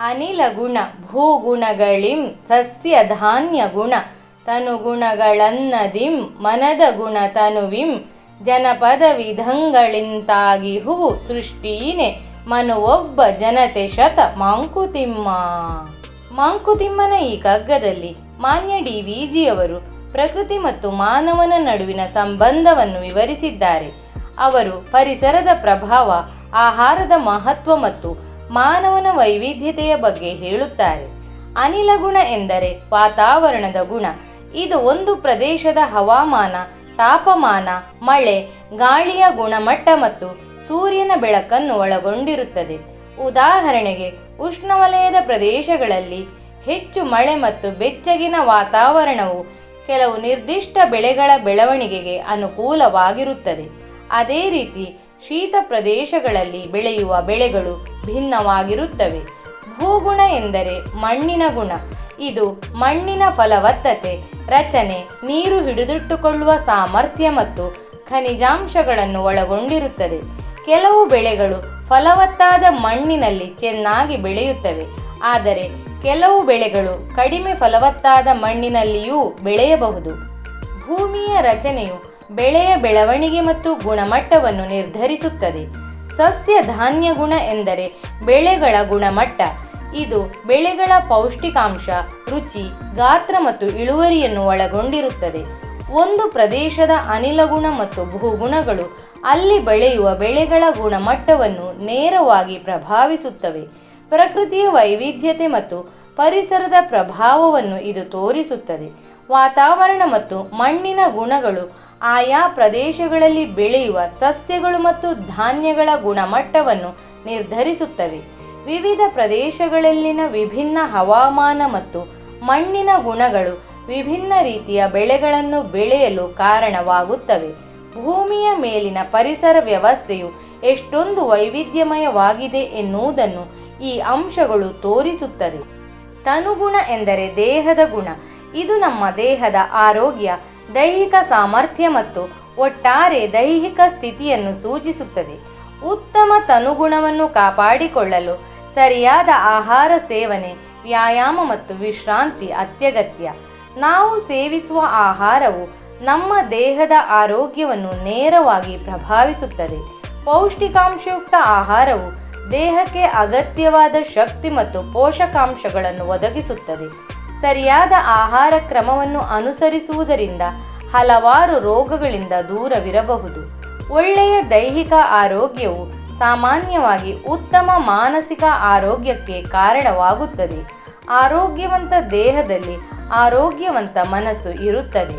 ಅನಿಲ ಗುಣ ಭೂಗುಣಗಳಿಂ ಸಸ್ಯ ಧಾನ್ಯ ಗುಣ ತನುಗುಣಗಳನ್ನದಿಂ ಮನದ ಗುಣ ತನುವಿಂ ಜನಪದ ವಿಧಂಗಳಿಂತಾಗಿ ಹೂವು ಸೃಷ್ಟೀನೆ ಮನುವೊಬ್ಬ ಜನತೆ ಶತ ಮಾಂಕುತಿಮ್ಮ. ಮಾಂಕುತಿಮ್ಮನ ಈ ಕಗ್ಗದಲ್ಲಿ ಮಾನ್ಯ ಡಿ ವಿಜಿಯವರು ಪ್ರಕೃತಿ ಮತ್ತು ಮಾನವನ ನಡುವಿನ ಸಂಬಂಧವನ್ನು ವಿವರಿಸಿದ್ದಾರೆ. ಅವರು ಪರಿಸರದ ಪ್ರಭಾವ, ಆಹಾರದ ಮಹತ್ವ ಮತ್ತು ಮಾನವನ ವೈವಿಧ್ಯತೆಯ ಬಗ್ಗೆ ಹೇಳುತ್ತಾರೆ. ಅನಿಲ ಗುಣ ಎಂದರೆ ವಾತಾವರಣದ ಗುಣ. ಇದು ಒಂದು ಪ್ರದೇಶದ ಹವಾಮಾನ, ತಾಪಮಾನ, ಮಳೆ, ಗಾಳಿಯ ಗುಣಮಟ್ಟ ಮತ್ತು ಸೂರ್ಯನ ಬೆಳಕನ್ನು ಒಳಗೊಂಡಿರುತ್ತದೆ. ಉದಾಹರಣೆಗೆ, ಉಷ್ಣವಲಯದ ಪ್ರದೇಶಗಳಲ್ಲಿ ಹೆಚ್ಚು ಮಳೆ ಮತ್ತು ಬೆಚ್ಚಗಿನ ವಾತಾವರಣವು ಕೆಲವು ನಿರ್ದಿಷ್ಟ ಬೆಳೆಗಳ ಬೆಳವಣಿಗೆಗೆ ಅನುಕೂಲವಾಗಿರುತ್ತದೆ. ಅದೇ ರೀತಿ, ಶೀತ ಪ್ರದೇಶಗಳಲ್ಲಿ ಬೆಳೆಯುವ ಬೆಳೆಗಳು ಭಿನ್ನವಾಗಿರುತ್ತವೆ. ಭೂಗುಣ ಎಂದರೆ ಮಣ್ಣಿನ ಗುಣ. ಇದು ಮಣ್ಣಿನ ಫಲವತ್ತತೆ. ರಚನೆ, ನೀರು ಹಿಡಿದಿಟ್ಟುಕೊಳ್ಳುವ ಸಾಮರ್ಥ್ಯ ಮತ್ತು ಖನಿಜಾಂಶಗಳನ್ನು ಒಳಗೊಂಡಿರುತ್ತದೆ. ಕೆಲವು ಬೆಳೆಗಳು ಫಲವತ್ತಾದ ಮಣ್ಣಿನಲ್ಲಿ ಚೆನ್ನಾಗಿ ಬೆಳೆಯುತ್ತವೆ. ಆದರೆ ಕೆಲವು ಬೆಳೆಗಳು ಕಡಿಮೆ ಫಲವತ್ತಾದ ಮಣ್ಣಿನಲ್ಲಿಯೂ ಬೆಳೆಯಬಹುದು. ಭೂಮಿಯ ರಚನೆಯು ಬೆಳೆಯ ಬೆಳವಣಿಗೆ ಮತ್ತು ಗುಣಮಟ್ಟವನ್ನು ನಿರ್ಧರಿಸುತ್ತದೆ. ಸಸ್ಯ ಧಾನ್ಯ ಗುಣ ಎಂದರೆ ಬೆಳೆಗಳ ಗುಣಮಟ್ಟ. ಇದು ಬೆಳೆಗಳ ಪೌಷ್ಟಿಕಾಂಶ, ರುಚಿ, ಗಾತ್ರ ಮತ್ತು ಇಳುವರಿಯನ್ನು ಒಳಗೊಂಡಿರುತ್ತದೆ. ಒಂದು ಪ್ರದೇಶದ ಅನಿಲ ಗುಣ ಮತ್ತು ಭೂಗುಣಗಳು ಅಲ್ಲಿ ಬೆಳೆಯುವ ಬೆಳೆಗಳ ಗುಣಮಟ್ಟವನ್ನು ನೇರವಾಗಿ ಪ್ರಭಾವಿಸುತ್ತವೆ. ಪ್ರಕೃತಿಯ ವೈವಿಧ್ಯತೆ ಮತ್ತು ಪರಿಸರದ ಪ್ರಭಾವವನ್ನು ಇದು ತೋರಿಸುತ್ತದೆ. ವಾತಾವರಣ ಮತ್ತು ಮಣ್ಣಿನ ಗುಣಗಳು ಆಯಾ ಪ್ರದೇಶಗಳಲ್ಲಿ ಬೆಳೆಯುವ ಸಸ್ಯಗಳು ಮತ್ತು ಧಾನ್ಯಗಳ ಗುಣಮಟ್ಟವನ್ನು ನಿರ್ಧರಿಸುತ್ತವೆ. ವಿವಿಧ ಪ್ರದೇಶಗಳಲ್ಲಿನ ವಿಭಿನ್ನ ಹವಾಮಾನ ಮತ್ತು ಮಣ್ಣಿನ ಗುಣಗಳು ವಿಭಿನ್ನ ರೀತಿಯ ಬೆಳೆಗಳನ್ನು ಬೆಳೆಯಲು ಕಾರಣವಾಗುತ್ತವೆ. ಭೂಮಿಯ ಮೇಲಿನ ಪರಿಸರ ವ್ಯವಸ್ಥೆಯು ಎಷ್ಟೊಂದು ವೈವಿಧ್ಯಮಯವಾಗಿದೆ ಎನ್ನುವುದನ್ನು ಈ ಅಂಶಗಳು ತೋರಿಸುತ್ತದೆ. ತನುಗುಣ ಎಂದರೆ ದೇಹದ ಗುಣ. ಇದು ನಮ್ಮ ದೇಹದ ಆರೋಗ್ಯ ದೈಹಿಕ ಸಾಮರ್ಥ್ಯ ಮತ್ತು ಒಟ್ಟಾರೆ ದೈಹಿಕ ಸ್ಥಿತಿಯನ್ನು ಸೂಚಿಸುತ್ತದೆ. ಉತ್ತಮ ತನುಗುಣವನ್ನು ಕಾಪಾಡಿಕೊಳ್ಳಲು ಸರಿಯಾದ ಆಹಾರ ಸೇವನೆ, ವ್ಯಾಯಾಮ ಮತ್ತು ವಿಶ್ರಾಂತಿ ಅತ್ಯಗತ್ಯ. ನಾವು ಸೇವಿಸುವ ಆಹಾರವು ನಮ್ಮ ದೇಹದ ಆರೋಗ್ಯವನ್ನು ನೇರವಾಗಿ ಪ್ರಭಾವಿಸುತ್ತದೆ. ಪೌಷ್ಟಿಕಾಂಶಯುಕ್ತ ಆಹಾರವು ದೇಹಕ್ಕೆ ಅಗತ್ಯವಾದ ಶಕ್ತಿ ಮತ್ತು ಪೋಷಕಾಂಶಗಳನ್ನು ಒದಗಿಸುತ್ತದೆ. ಸರಿಯಾದ ಆಹಾರ ಕ್ರಮವನ್ನು ಅನುಸರಿಸುವುದರಿಂದ ಹಲವಾರು ರೋಗಗಳಿಂದ ದೂರವಿರಬಹುದು. ಒಳ್ಳೆಯ ದೈಹಿಕ ಆರೋಗ್ಯವು ಸಾಮಾನ್ಯವಾಗಿ ಉತ್ತಮ ಮಾನಸಿಕ ಆರೋಗ್ಯಕ್ಕೆ ಕಾರಣವಾಗುತ್ತದೆ. ಆರೋಗ್ಯವಂತ ದೇಹದಲ್ಲಿ ಆರೋಗ್ಯವಂತ ಮನಸ್ಸು ಇರುತ್ತದೆ.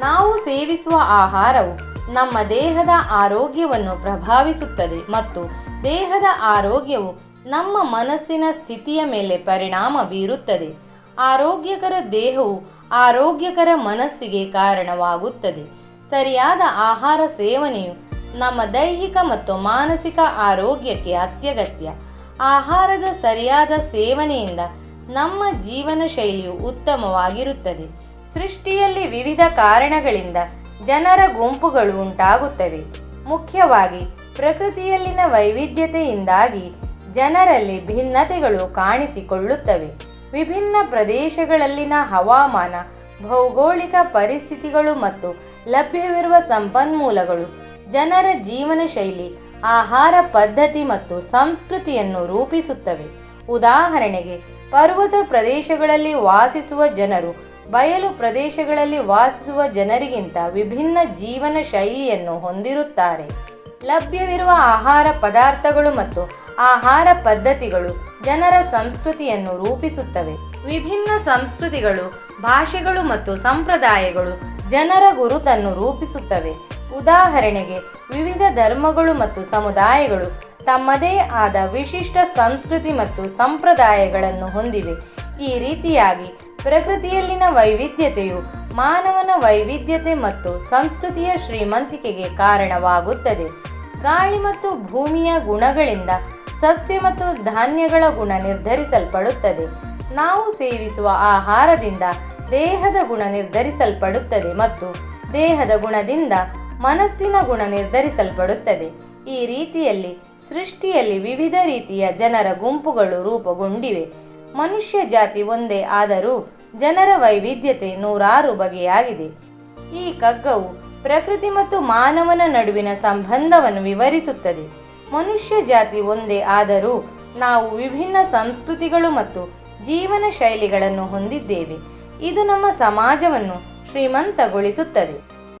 ನಾವು ಸೇವಿಸುವ ಆಹಾರವು ನಮ್ಮ ದೇಹದ ಆರೋಗ್ಯವನ್ನು ಪ್ರಭಾವಿಸುತ್ತದೆ ಮತ್ತು ದೇಹದ ಆರೋಗ್ಯವು ನಮ್ಮ ಮನಸ್ಸಿನ ಸ್ಥಿತಿಯ ಮೇಲೆ ಪರಿಣಾಮ ಬೀರುತ್ತದೆ. ಆರೋಗ್ಯಕರ ದೇಹವು ಆರೋಗ್ಯಕರ ಮನಸ್ಸಿಗೆ ಕಾರಣವಾಗುತ್ತದೆ. ಸರಿಯಾದ ಆಹಾರ ಸೇವನೆಯು ನಮ್ಮ ದೈಹಿಕ ಮತ್ತು ಮಾನಸಿಕ ಆರೋಗ್ಯಕ್ಕೆ ಅತ್ಯಗತ್ಯ. ಆಹಾರದ ಸರಿಯಾದ ಸೇವನೆಯಿಂದ ನಮ್ಮ ಜೀವನ ಶೈಲಿಯು ಉತ್ತಮವಾಗಿರುತ್ತದೆ. ಸೃಷ್ಟಿಯಲ್ಲಿ ವಿವಿಧ ಕಾರಣಗಳಿಂದ ಜನರ ಗುಂಪುಗಳು ಉಂಟಾಗುತ್ತವೆ. ಮುಖ್ಯವಾಗಿ ಪ್ರಕೃತಿಯಲ್ಲಿನ ವೈವಿಧ್ಯತೆಯಿಂದಾಗಿ ಜನರಲ್ಲಿ ಭಿನ್ನತೆಗಳು ಕಾಣಿಸಿಕೊಳ್ಳುತ್ತವೆ. ವಿಭಿನ್ನ ಪ್ರದೇಶಗಳಲ್ಲಿನ ಹವಾಮಾನ, ಭೌಗೋಳಿಕ ಪರಿಸ್ಥಿತಿಗಳು ಮತ್ತು ಲಭ್ಯವಿರುವ ಸಂಪನ್ಮೂಲಗಳು, ಜನರ ಜೀವನ ಶೈಲಿ, ಆಹಾರ ಪದ್ಧತಿ ಮತ್ತು ಸಂಸ್ಕೃತಿಯನ್ನು ರೂಪಿಸುತ್ತವೆ. ಉದಾಹರಣೆಗೆ, ಪರ್ವತ ಪ್ರದೇಶಗಳಲ್ಲಿ ವಾಸಿಸುವ ಜನರು ಬಯಲು ಪ್ರದೇಶಗಳಲ್ಲಿ ವಾಸಿಸುವ ಜನರಿಗಿಂತ ವಿಭಿನ್ನ ಜೀವನ ಶೈಲಿಯನ್ನು ಹೊಂದಿರುತ್ತಾರೆ. ಲಭ್ಯವಿರುವ ಆಹಾರ ಪದಾರ್ಥಗಳು ಮತ್ತು ಆಹಾರ ಪದ್ಧತಿಗಳು ಜನರ ಸಂಸ್ಕೃತಿಯನ್ನು ರೂಪಿಸುತ್ತವೆ. ವಿಭಿನ್ನ ಸಂಸ್ಕೃತಿಗಳು, ಭಾಷೆಗಳು ಮತ್ತು ಸಂಪ್ರದಾಯಗಳು ಜನರ ಗುರುತನ್ನು ರೂಪಿಸುತ್ತವೆ. ಉದಾಹರಣೆಗೆ, ವಿವಿಧ ಧರ್ಮಗಳು ಮತ್ತು ಸಮುದಾಯಗಳು ತಮ್ಮದೇ ಆದ ವಿಶಿಷ್ಟ ಸಂಸ್ಕೃತಿ ಮತ್ತು ಸಂಪ್ರದಾಯಗಳನ್ನು ಹೊಂದಿವೆ. ಈ ರೀತಿಯಾಗಿ ಪ್ರಕೃತಿಯಲ್ಲಿನ ವೈವಿಧ್ಯತೆಯು ಮಾನವನ ವೈವಿಧ್ಯತೆ ಮತ್ತು ಸಂಸ್ಕೃತಿಯ ಶ್ರೀಮಂತಿಕೆಗೆ ಕಾರಣವಾಗುತ್ತದೆ. ಗಾಳಿ ಮತ್ತು ಭೂಮಿಯ ಗುಣಗಳಿಂದ ಸಸ್ಯ ಮತ್ತು ಧಾನ್ಯಗಳ ಗುಣ ನಿರ್ಧರಿಸಲ್ಪಡುತ್ತದೆ. ನಾವು ಸೇವಿಸುವ ಆಹಾರದಿಂದ ದೇಹದ ಗುಣ ನಿರ್ಧರಿಸಲ್ಪಡುತ್ತದೆ ಮತ್ತು ದೇಹದ ಗುಣದಿಂದ ಮನಸ್ಸಿನ ಗುಣ ನಿರ್ಧರಿಸಲ್ಪಡುತ್ತದೆ. ಈ ರೀತಿಯಲ್ಲಿ ಸೃಷ್ಟಿಯಲ್ಲಿ ವಿವಿಧ ರೀತಿಯ ಜನರ ಗುಂಪುಗಳು ರೂಪುಗೊಂಡಿವೆ. ಮನುಷ್ಯ ಜಾತಿ ಒಂದೇ ಆದರೂ ಜನರ ವೈವಿಧ್ಯತೆ ನೂರಾರು ಬಗೆಯಾಗಿದೆ. ಈ ಕಗ್ಗವು ಪ್ರಕೃತಿ ಮತ್ತು ಮಾನವನ ನಡುವಿನ ಸಂಬಂಧವನ್ನು ವಿವರಿಸುತ್ತದೆ. ಮನುಷ್ಯ ಜಾತಿ ಒಂದೇ ಆದರೂ ನಾವು ವಿಭಿನ್ನ ಸಂಸ್ಕೃತಿಗಳು ಮತ್ತು ಜೀವನ ಶೈಲಿಗಳನ್ನು ಹೊಂದಿದ್ದೇವೆ. ಇದು ನಮ್ಮ ಸಮಾಜವನ್ನು ಶ್ರೀಮಂತಗೊಳಿಸುತ್ತದೆ.